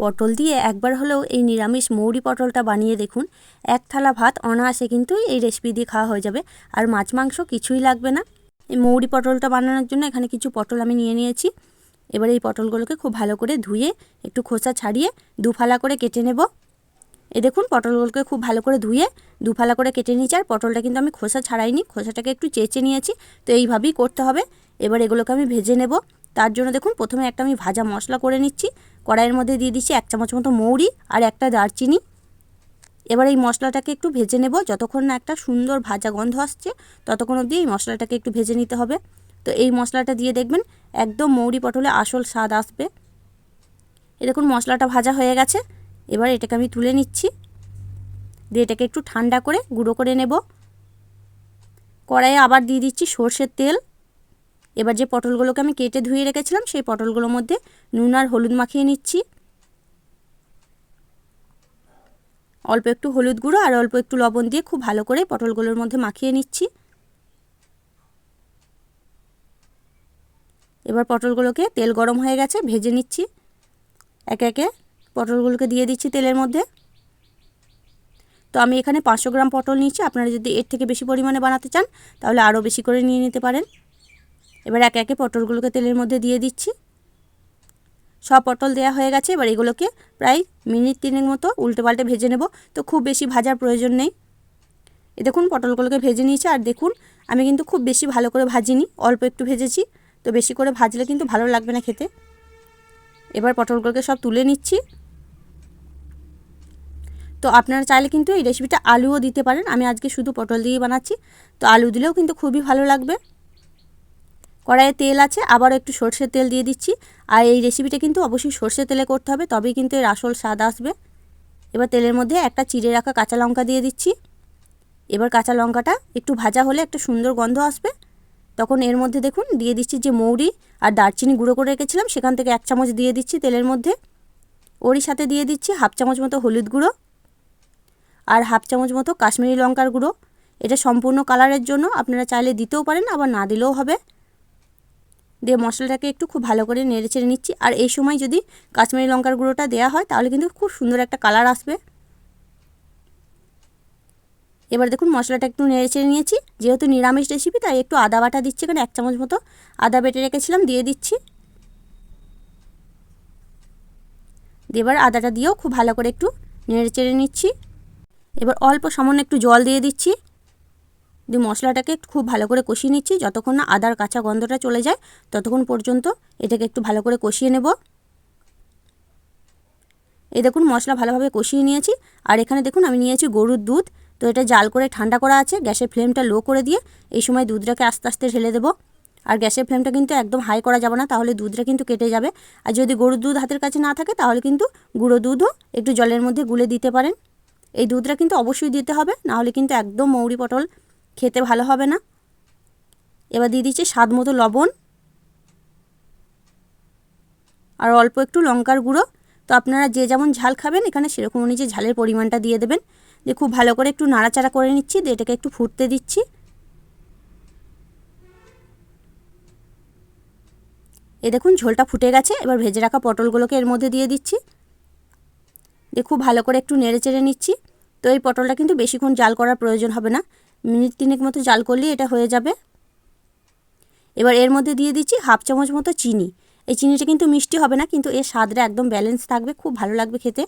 পটল দিয়ে একবার হলেও এই নিরামিষ মৌরি পটলটা বানিয়ে দেখুন। এক থালা ভাত অনায়াসে কিন্তু এই রেসিপি দিয়ে খাওয়া হয়ে যাবে। আর মাছ, মাংস কিছুই লাগবে না। এই মৌরি পটলটা বানানোর জন্য এখানে কিছু পটল আমি নিয়ে নিয়েছি। এবার এই পটলগুলোকে খুব ভালো করে ধুয়ে একটু খোসা ছাড়িয়ে দুফালা করে কেটে নেব। এ দেখুন, পটলগুলোকে খুব ভালো করে ধুয়ে দুফালা করে কেটে নিয়েছি। আর পটলটা কিন্তু আমি খোসা ছাড়াইনি, খোসাটাকে একটু চেঁচে নিয়েছি। তো এইভাবেই করতে হবে। এবার এগুলোকে আমি ভেজে নেব। তার জন্য দেখুন প্রথমে একটা আমি ভাজা মশলা করে নিচ্ছি। কড়াইয়ের মধ্যে দিয়ে দিচ্ছি এক চামচ মতো মৌরি আর একটা দারচিনি। এবার এই মশলাটাকে একটু ভেজে নেব। যতক্ষণ না একটা সুন্দর ভাজা গন্ধ আসছে, ততক্ষণ অবধি এই মশলাটাকে একটু ভেজে নিতে হবে। তো এই মশলাটা দিয়ে দেখবেন একদম মৌরি পটলে আসল স্বাদ আসবে। এ দেখুন মশলাটা ভাজা হয়ে গেছে। এবার এটাকে আমি তুলে নিচ্ছি। দিয়ে এটাকে একটু ঠান্ডা করে গুঁড়ো করে নেব। কড়াইয়ে আবার দিয়ে দিচ্ছি সর্ষের তেল। এবার যে পটলগুলোকে আমি কেটে ধুয়ে রেখেছিলাম, সেই পটলগুলোর মধ্যে নুন আর হলুদ মাখিয়ে নিচ্ছি। অল্প একটু হলুদ গুঁড়ো আর অল্প একটু লবণ দিয়ে খুব ভালো করে পটলগুলোর মধ্যে মাখিয়ে নিচ্ছি। এবার পটলগুলোকে তেল গরম হয়ে গেছে, ভেজে নিচ্ছি। একে একে পটলগুলোকে দিয়ে দিচ্ছি তেলের মধ্যে। তো আমি এখানে পাঁচশো গ্রাম পটল নিচ্ছি আপনারা যদি এর থেকে বেশি পরিমাণে বানাতে চান, তাহলে আরও বেশি করে নিয়ে নিতে পারেন। এবার একে একে পটলগুলোকে তেলের মধ্যে দিয়ে দিচ্ছি। সব পটল দেওয়া হয়ে গেছে, এবার এগুলোকে প্রায় মিনিট তিনের মতো উল্টে পাল্টে ভেজে নেব। তো খুব বেশি ভাজার প্রয়োজন নেই। এ দেখুন পটলগুলোকে ভেজে নিয়েছি, আর দেখুন আমি কিন্তু খুব বেশি ভালো করে ভাজিনি, অল্প একটু ভেজেছি। তো বেশি করে ভাজলে কিন্তু ভালো লাগবে না খেতে। এবার পটলগুলোকে সব তুলে নিচ্ছি। তো আপনারা চাইলে কিন্তু এই রেসিপিটা আলুও দিতে পারেন, আমি আজকে শুধু পটল দিয়ে বানাচ্ছি। তো আলু দিলেও কিন্তু খুবই ভালো লাগবে। কড়াইয়ে তেল আছে, আবারও একটু সর্ষের তেল দিয়ে দিচ্ছি। আর এই রেসিপিটা কিন্তু অবশ্যই সর্ষের তেলে করতে হবে, তবেই কিন্তু এর আসল স্বাদ আসবে। এবার তেলের মধ্যে একটা চিড়ে রাখা কাঁচা লঙ্কা দিয়ে দিচ্ছি। এবার কাঁচা লঙ্কাটা একটু ভাজা হলে একটা সুন্দর গন্ধ আসবে। তখন এর মধ্যে দেখুন, দিয়ে দিচ্ছি যে মৌরি আর দারচিনি গুঁড়ো করে রেখেছিলাম, সেখান থেকে এক চামচ দিয়ে দিচ্ছি তেলের মধ্যে। ওরই সাথে দিয়ে দিচ্ছি হাফ চামচ মতো হলুদ গুঁড়ো আর হাফ চামচ মতো কাশ্মীরি লঙ্কার গুঁড়ো। এটা সম্পূর্ণ কালারের জন্য, আপনারা চাইলে দিতেও পারেন, আবার না দিলেও হবে। দিয়ে মশলাটাকে একটু খুব ভালো করে নেড়ে চেড়ে নিচ্ছি। আর এই সময় যদি কাশ্মীরি লঙ্কার গুঁড়োটা দেওয়া হয়, তাহলে কিন্তু খুব সুন্দর একটা কালার আসবে। এবার দেখুন, মশলাটা একটু নেড়ে চেড়ে নিয়েছি। যেহেতু নিরামিষ রেসিপি তাই একটু আদা বাটা দিচ্ছি এখানে, এক চামচ মতো আদা বেটে রেখেছিলাম, দিয়ে দিচ্ছি। এবার আদাটা দিয়েও খুব ভালো করে একটু নেড়ে চেড়ে নিচ্ছি। এবার অল্প সামান্য একটু জল দিয়ে দিচ্ছি। দিয়ে মশলাটাকে খুব ভালো করে কষিয়ে নিচ্ছি। যতক্ষণ না আদার কাঁচা গন্ধটা চলে যায়, ততক্ষণ পর্যন্ত এটাকে একটু ভালো করে কষিয়ে নেব। এই দেখুন, মশলা ভালোভাবে কষিয়ে নিয়েছি। আর এখানে দেখুন, আমি নিয়েছি গরুর দুধ। তো এটা জাল করে ঠান্ডা করা আছে, গ্যাসের ফ্লেমটা লো করে দিয়ে এই সময় দুধটাকে আস্তে আস্তে ঢেলে দেবো। আর গ্যাসের ফ্লেমটা কিন্তু একদম হাই করা যাবে না, তাহলে দুধটা কিন্তু কেটে যাবে। আর যদি গরুর দুধ হাতের কাছে না থাকে, তাহলে কিন্তু গুঁড়ো দুধও একটু জলের মধ্যে গুলে দিতে পারেন। এই দুধটা কিন্তু অবশ্যই দিতে হবে, নাহলে কিন্তু একদম মৌরি পটল খেতে ভালো হবে না। এবার দিয়ে দিচ্ছি স্বাদ মতো লবণ আর অল্প একটু লঙ্কার গুঁড়ো। তো আপনারা যে যেমন ঝাল খাবেন, এখানে সেরকম অনুযায়ী ঝালের পরিমাণটা দিয়ে দেবেন। দিয়ে খুব ভালো করে একটু নাড়াচাড়া করে নিচ্ছি, দিয়ে এটাকে একটু ফুটতে দিচ্ছি। এ দেখুন ঝোলটা ফুটে গেছে, এবার ভেজে রাখা পটলগুলোকে এর মধ্যে দিয়ে দিচ্ছি। দিয়ে খুব ভালো করে একটু নেড়ে চেড়ে নিচ্ছি। তো এই পটলটা কিন্তু বেশিক্ষণ জাল করার প্রয়োজন হবে না। মিনিট তিনেক মতো জাল করলেই এটা হয়ে যাবে। এবার এর মধ্যে দিয়ে দিচ্ছি হাফ চামচ মতো চিনি। এই চিনিটা কিন্তু মিষ্টি হবে না, কিন্তু এর স্বাদটা একদম ব্যালেন্স থাকবে, খুব ভালো লাগবে খেতে।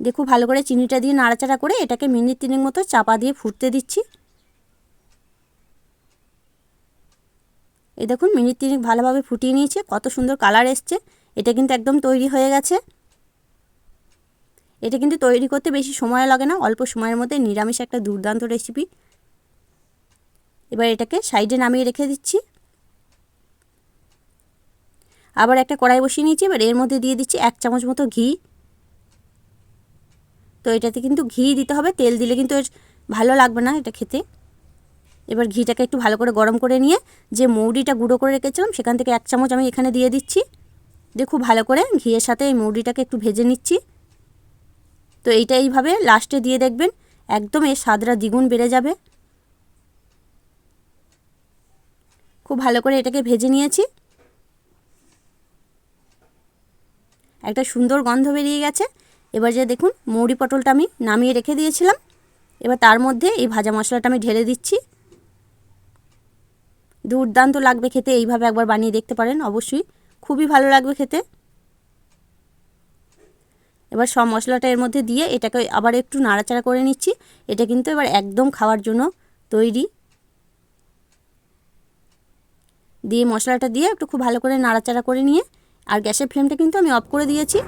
দেখো ভালো করে চিনিটা দিয়ে নাড়াচাড়া করে এটাকে মিনিট তিনেক মতো চাপা দিয়ে ফুটতে দিচ্ছি। এই দেখুন মিনিট তিনেক ভালোভাবে ফুটিয়ে নিয়েছে, কত সুন্দর কালার এসছে, এটা কিন্তু একদম তৈরি হয়ে গেছে। এটা কিন্তু তৈরি করতে বেশি সময় লাগে না, অল্প সময়ের মধ্যে নিরামিষ একটা দুর্দান্ত রেসিপি এবার এটাকে সাইডে নামিয়ে রেখে দিচ্ছি। আবার একটা কড়াই বসিয়ে নিয়েছি, এবার এর মধ্যে দিয়ে দিচ্ছি এক চামচ মতো ঘি। তো এটাতে কিন্তু ঘি দিতে হবে, তেল দিলে কিন্তু এর ভালো লাগবে না এটা খেতে। এবার ঘিটাকে একটু ভালো করে গরম করে নিয়ে যে মৌরিটা গুঁড়ো করে রেখেছিলাম, সেখান থেকে এক চামচ আমি এখানে দিয়ে দিচ্ছি। দিয়ে খুব ভালো করে ঘিয়ের সাথে এই মৌরিটাকে একটু ভেজে নিচ্ছি। তো এইটা এইভাবে লাস্টে দিয়ে দেখবেন একদম এর স্বাদটা দ্বিগুণ বেড়ে যাবে। খুব ভালো করে এটাকে ভেজে নিয়েছি। একটা সুন্দর গন্ধ বেরিয়ে গেছে। এবার যে দেখুন, মৌরি পটলটা আমি নামিয়ে রেখে দিয়েছিলাম। এবার তার মধ্যে এই ভাজা মশলাটা আমি ঢেলে দিচ্ছি। দুর্দান্ত লাগবে খেতে, এইভাবে একবার বানিয়ে দেখতে পারেন, অবশ্যই। খুবই ভালো লাগবে খেতে। এবার সব মশলাটা এর মধ্যে দিয়ে এটাকে আবার একটু নাড়াচাড়া করে নিচ্ছি। এটা কিন্তু এবার একদম খাওয়ার জন্য তৈরি। দিয়ে মশলাটা দিয়ে একটু খুব ভালো করে নাড়াচাড়া করে নিয়ে, আর গ্যাসের ফ্লেমটা কিন্তু আমি অফ করে দিয়েছি।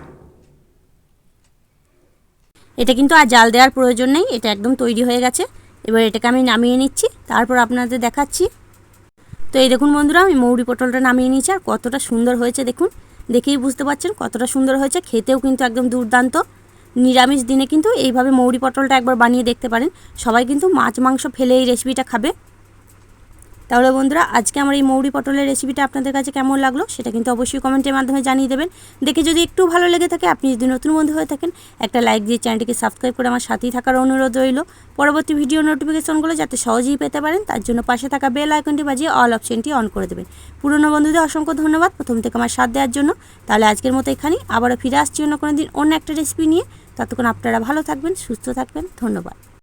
এটা কিন্তু আর জাল দেওয়ার প্রয়োজন নেই, এটা একদম তৈরি হয়ে গেছে। এবার এটাকে আমি নামিয়ে নিচ্ছি, তারপর আপনাদের দেখাচ্ছি। তো এই দেখুন বন্ধুরা, আমি মৌরি পটলটা নামিয়ে নিয়েছি, আর কতটা সুন্দর হয়েছে দেখুন। দেখেই বুঝতে পারছেন কতটা সুন্দর হয়েছে। খেতেও কিন্তু একদম দুর্দান্ত। নিরামিষ দিনে কিন্তু এইভাবে মৌরি পটলটা একবার বানিয়ে দেখতে পারেন। সবাই কিন্তু মাছ মাংস ফেলে এই রেসিপিটা খাবে। তাহলে বন্ধুরা, আজকে আমার এই মৌরি পটলের রেসিপিটা আপনাদের কাছে কেমন লাগল সেটা কিন্তু অবশ্যই কমেন্টের মাধ্যমে জানিয়ে দেবেন। দেখে যদি একটু ভালো লেগে থাকে, আপনি যদি নতুন বন্ধু হয়ে থাকেন, একটা লাইক দিয়ে চ্যানেলটিকে সাবস্ক্রাইব করে আমার সাথেই থাকার অনুরোধ রইল। পরবর্তী ভিডিও নোটিফিকেশনগুলো যাতে সহজেই পেতে পারেন, তার জন্য পাশে থাকা বেল আইকনটি বাজিয়ে অল অপশনটি অন করে দেবেন। পুরনো বন্ধুদের অসংখ্য ধন্যবাদ প্রথম থেকে আমার সাথ দেওয়ার জন্য। তাহলে আজকের মতো এখানেই, আবারও ফিরে আসছি অন্য কোনো দিন অন্য একটা রেসিপি নিয়ে। ততক্ষণ আপনারা ভালো থাকবেন, সুস্থ থাকবেন, ধন্যবাদ।